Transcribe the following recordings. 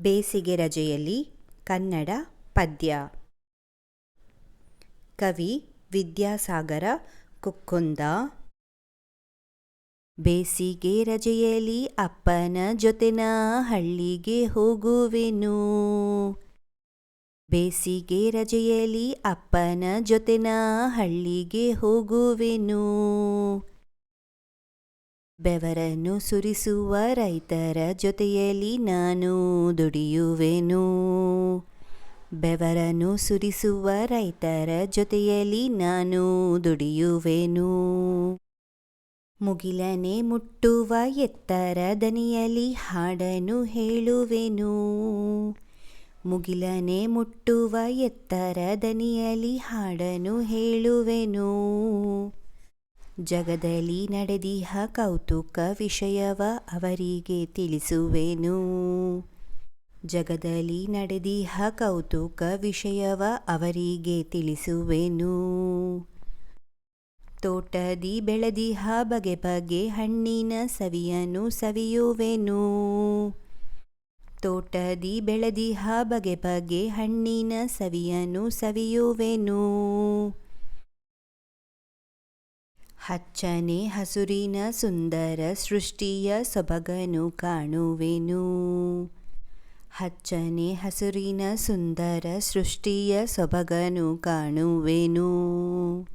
ಬೇಸಿಗೆ ರಜೆಯಲ್ಲಿ ಕನ್ನಡ ಪದ್ಯ. ಕವಿ ವಿದ್ಯಾಸಾಗರ ಕುಕ್ಕುಂದ. ಬೇಸಿಗೆ ರಜೆಯಲ್ಲಿ ಅಪ್ಪನ ಜೊತೆನ ಹಳ್ಳಿಗೆ ಹೋಗುವೆನು. ಬೇಸಿಗೆ ರಜೆಯಲ್ಲಿ ಅಪ್ಪನ ಜೊತೆನ ಹಳ್ಳಿಗೆ ಹೋಗುವೆನು. ಬೆವರನ್ನು ಸುರಿಸುವ ರೈತರ ಜೊತೆಯಲ್ಲಿ ನಾನು ದುಡಿಯುವೆನು. ಬೆವರನ್ನು ಸುರಿಸುವ ರೈತರ ಜೊತೆಯಲ್ಲಿ ನಾನು ದುಡಿಯುವೆನು. ಮುಗಿಲನೆ ಮುಟ್ಟುವ ಎತ್ತರ ದನಿಯಲ್ಲಿ ಹಾಡನ್ನು ಹೇಳುವೆನು. ಮುಗಿಲನೆ ಮುಟ್ಟುವ ಎತ್ತರ ದನಿಯಲ್ಲಿ ಹಾಡನ್ನು ಹೇಳುವೆನು. ಜಗದಲ್ಲಿ ನಡೆದಿಹ ಕೌತುಕ ವಿಷಯವ ಅವರಿಗೆ ತಿಳಿಸುವೆನು. ಜಗದಲ್ಲಿ ನಡೆದಿಹ ಕೌತುಕ ವಿಷಯವ ಅವರಿಗೆ ತಿಳಿಸುವೆನು. ತೋಟದಿ ಬೆಳೆದಿಹ ಬಗೆ ಬಗೆ ಹಣ್ಣಿನ ಸವಿಯನು ಸವಿಯುವೆನು. ತೋಟದಿ ಬೆಳೆದಿಹ ಬಗೆ ಬಗೆ ಹಣ್ಣಿನ ಸವಿಯನು ಸವಿಯುವೆನು. ಹಚ್ಚನೆ ಹಸುರಿನ ಸುಂದರ ಸೃಷ್ಟಿಯ ಸೊಬಗನು ಕಾಣುವೆನು. ಹಚ್ಚನೆ ಹಸುರಿನ ಸುಂದರ ಸೃಷ್ಟಿಯ ಸೊಬಗನು ಕಾಣುವೆನು.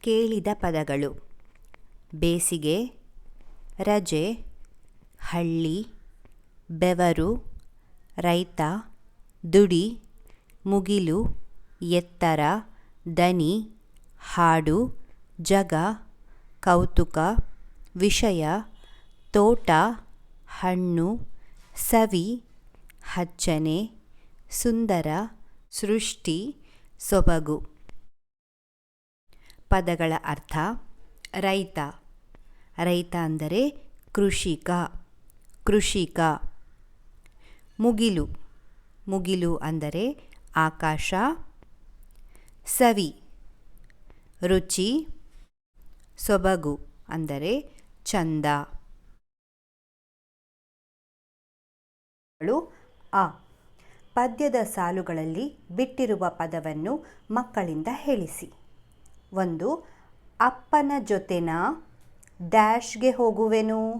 ಕೇಳಿದ ಪದಗಳು. ಬೇಸಿಗೆ, ರಜೆ, ಹಳ್ಳಿ, ಬೆವರು, ರೈತ, ದುಡಿ, ಮುಗಿಲು, ಎತ್ತರ, ದನಿ, ಹಾಡು, ಜಗ, ಕೌತುಕ, ವಿಷಯ, ತೋಟ, ಹಣ್ಣು, ಸವಿ, ಹಚ್ಚನೆ, ಸುಂದರ, ಸೃಷ್ಟಿ, ಸೊಬಗು. ಪದಗಳ ಅರ್ಥ ರೈತ. ರೈತ ಅಂದರೆ ಕೃಷಿಕ. ಕೃಷಿಕ. ಮುಗಿಲು. ಮುಗಿಲು ಅಂದರೆ ಆಕಾಶ. ಸವಿ. ರುಚಿ. ಸೊಬಗು ಅಂದರೆ ಚಂದ. ಆ ಪದ್ಯದ ಸಾಲುಗಳಲ್ಲಿ ಬಿಟ್ಟಿರುವ ಪದವನ್ನು ಮಕ್ಕಳಿಂದ ಹೇಳಿಸಿ. ಒಂದು ಅಪ್ಪನ ಜೊತೆನ ಡ್ಯಾಶ್ಗೆ ಹೋಗುವೆನು?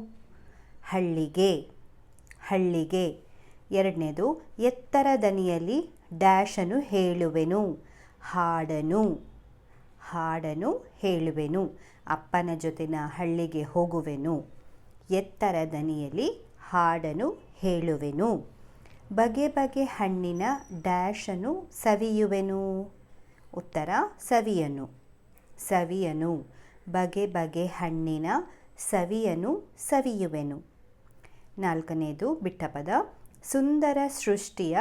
ಹಳ್ಳಿಗೆ. ಹಳ್ಳಿಗೆ. ಎರಡನೇದು, ಎತ್ತರ ದನಿಯಲ್ಲಿ ಡ್ಯಾಶನ್ನು ಹೇಳುವೆನು. ಹಾಡನು. ಹಾಡನು, ಹೇಳುವೆನು. ಅಪ್ಪನ ಜೊತೆನ ಹಳ್ಳಿಗೆ ಹೋಗುವೆನು. ಎತ್ತರ ದನಿಯಲ್ಲಿ ಹಾಡನು, ಹೇಳುವೆನು. ಬಗೆ ಬಗೆ ಹಣ್ಣಿನ ಡ್ಯಾಶನ್ನು ಸವಿಯುವೆನು. ಉತ್ತರ, ಸವಿಯನು. ಸವಿಯನು. ಬಗೆ ಬಗೆ ಹಣ್ಣಿನ ಸವಿಯನು, ಸವಿಯುವೆನು. ನಾಲ್ಕನೇದು ಬಿಟ್ಟ ಪದ ಸುಂದರ ಸೃಷ್ಟಿಯ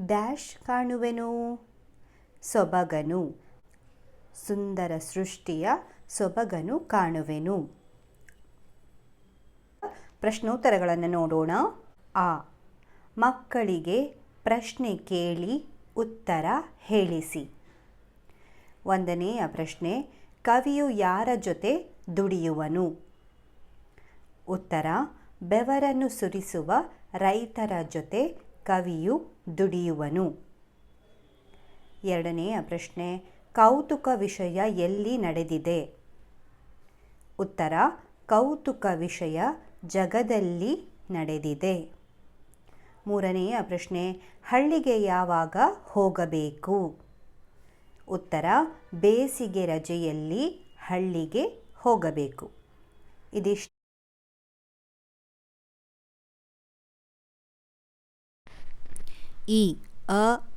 ಡ್ಯಾಶ್ ಕಾಣುವೆನು. ಸೊಬಗನು. ಸುಂದರ ಸೃಷ್ಟಿಯ ಸೊಬಗನು ಕಾಣುವೆನು. ಪ್ರಶ್ನೋತ್ತರಗಳನ್ನು ನೋಡೋಣ. ಆ. ಮಕ್ಕಳಿಗೆ ಪ್ರಶ್ನೆ ಕೇಳಿ ಉತ್ತರ ಹೇಳಿಸಿ. ಒಂದನೆಯ ಪ್ರಶ್ನೆ. ಕವಿಯು ಯಾರ ಜೊತೆ ದುಡಿಯುವನು? ಉತ್ತರ, ಬೆವರನ್ನು ಸುರಿಸುವ ರೈತರ ಜೊತೆ ಕವಿಯು ದುಡಿಯುವನು. ಎರಡನೆಯ ಪ್ರಶ್ನೆ, ಕೌತುಕ ವಿಷಯ ಎಲ್ಲಿ ನಡೆದಿದೆ? ಉತ್ತರ, ಕೌತುಕ ವಿಷಯ ಜಗದಲ್ಲಿ ನಡೆದಿದೆ. ಮೂರನೆಯ ಪ್ರಶ್ನೆ, ಹಳ್ಳಿಗೆ ಯಾವಾಗ ಹೋಗಬೇಕು? ಉತ್ತರ, ಬೇಸಿಗೆ ರಜೆಯಲ್ಲಿ ಹಳ್ಳಿಗೆ ಹೋಗಬೇಕು. ಇದಿಷ್ಟು. ಈ ಅ,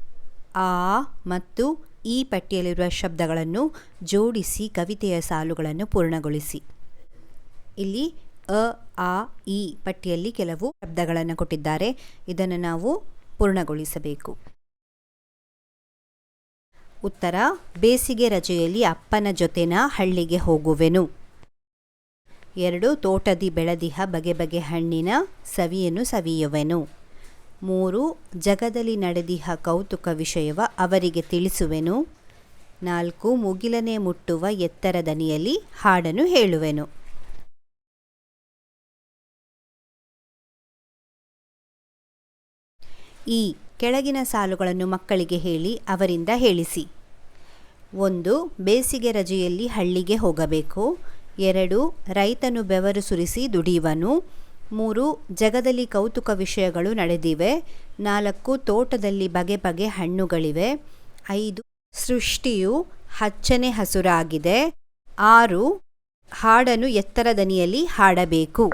ಆ ಮತ್ತು ಈ ಪಟ್ಟಿಯಲ್ಲಿರುವ ಶಬ್ದಗಳನ್ನು ಜೋಡಿಸಿ ಕವಿತೆಯ ಸಾಲುಗಳನ್ನು ಪೂರ್ಣಗೊಳಿಸಿ. ಇಲ್ಲಿ ಅ, ಆ, ಈ ಪಟ್ಟಿಯಲ್ಲಿ ಕೆಲವು ಶಬ್ದಗಳನ್ನು ಕೊಟ್ಟಿದ್ದಾರೆ. ಇದನ್ನು ನಾವು ಪೂರ್ಣಗೊಳಿಸಬೇಕು. ಉತ್ತರ, ಬೇಸಿಗೆ ರಜೆಯಲ್ಲಿ ಅಪ್ಪನ ಜೊತೆನ ಹಳ್ಳಿಗೆ ಹೋಗುವೆನು. ಎರಡು, ತೋಟದಿ ಬೆಳದಿಹ ಬಗೆ ಬಗೆ ಹಣ್ಣಿನ ಸವಿಯನ್ನು ಸವಿಯುವೆನು. ಮೂರು, ಜಗದಲ್ಲಿ ನಡೆದಿಹ ಕೌತುಕ ವಿಷಯವ ಅವರಿಗೆ ತಿಳಿಸುವೆನು. ನಾಲ್ಕು, ಮುಗಿಲನೆ ಮುಟ್ಟುವ ಎತ್ತರ ದನಿಯಲ್ಲಿ ಹಾಡನ್ನು ಹೇಳುವೆನು. ಈ ಕೆಳಗಿನ ಸಾಲುಗಳನ್ನು ಮಕ್ಕಳಿಗೆ ಹೇಳಿ ಅವರಿಂದ ಹೇಳಿಸಿ. ಒಂದು, ಬೇಸಿಗೆ ರಜೆಯಲ್ಲಿ ಹಳ್ಳಿಗೆ ಹೋಗಬೇಕು. ಎರಡು, ರೈತನು ಬೆವರು ಸುರಿಸಿ ದುಡಿಯುವನು. ಮೂರು, ಜಗದಲ್ಲಿ ಕೌತುಕ ವಿಷಯಗಳು ನಡೆದಿವೆ. ನಾಲ್ಕು, ತೋಟದಲ್ಲಿ ಬಗೆ ಬಗೆ ಹಣ್ಣುಗಳಿವೆ. ಐದು, ಸೃಷ್ಟಿಯು ಹಚ್ಚನೆ ಹಸುರಾಗಿದೆ. ಆರು ಹಾಡನ್ನು ಎತ್ತರ ದನಿಯಲ್ಲಿ ಹಾಡಬೇಕು.